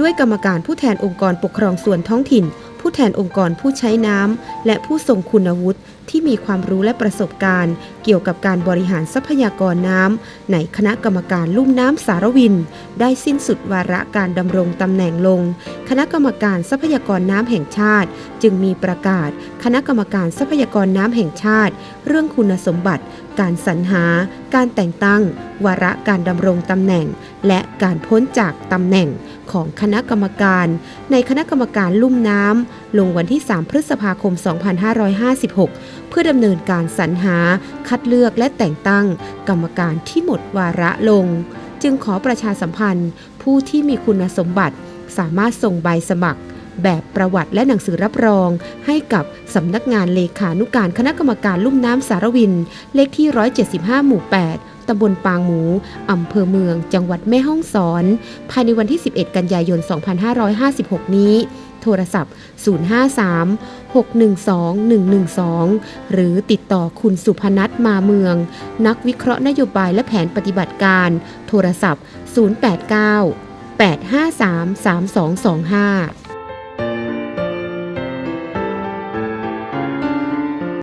ด้วยกรรมการผู้แทนองค์กรปกครองส่วนท้องถิ่น ผู้แทนองค์กรผู้ใช้น้ำ และผู้ทรงคุณวุฒิที่มีความรู้และประสบการณ์ เกี่ยวกับการบริหารทรัพยากรน้ำในคณะกรรมการลุ่มน้ำสารวิน ได้สิ้นสุดวาระการดำรงตำแหน่งลง คณะกรรมการทรัพยากรน้ำแห่งชาติ จึงมีประกาศ คณะกรรมการทรัพยากรน้ำแห่งชาติ เรื่องคุณสมบัติ การสรรหา การแต่งตั้ง วาระการดำรงตำแหน่ง และการพ้นจากตำแหน่ง ของคณะกรรมการ ในคณะกรรมการลุ่มน้ำ ลงวันที่ 3 พฤษภาคม 2556 เพื่อดำเนินการสรรหา คัดเลือกและแต่งตั้ง กรรมการที่หมดวาระลง จึงขอประชาสัมพันธ์ ผู้ที่มีคุณสมบัติ สามารถส่งใบสมัคร แบบประวัติและหนังสือรับรอง ให้กับสำนักงานเลขานุการคณะกรรมการลุ่มน้ำสารวิน เลขที่ 175 หมู่ 8 ตำบลปางหมูอำเภอเมือง จังหวัดแม่ฮ่องสอน ภายในวันที่ 11 กันยายน 2556 นี้ โทรศัพท์ 053 612 112 หรือติดต่อคุณสุพนัทมาเมือง นักวิเคราะห์นโยบายและแผนปฏิบัติการ โทรศัพท์ 089 853 3225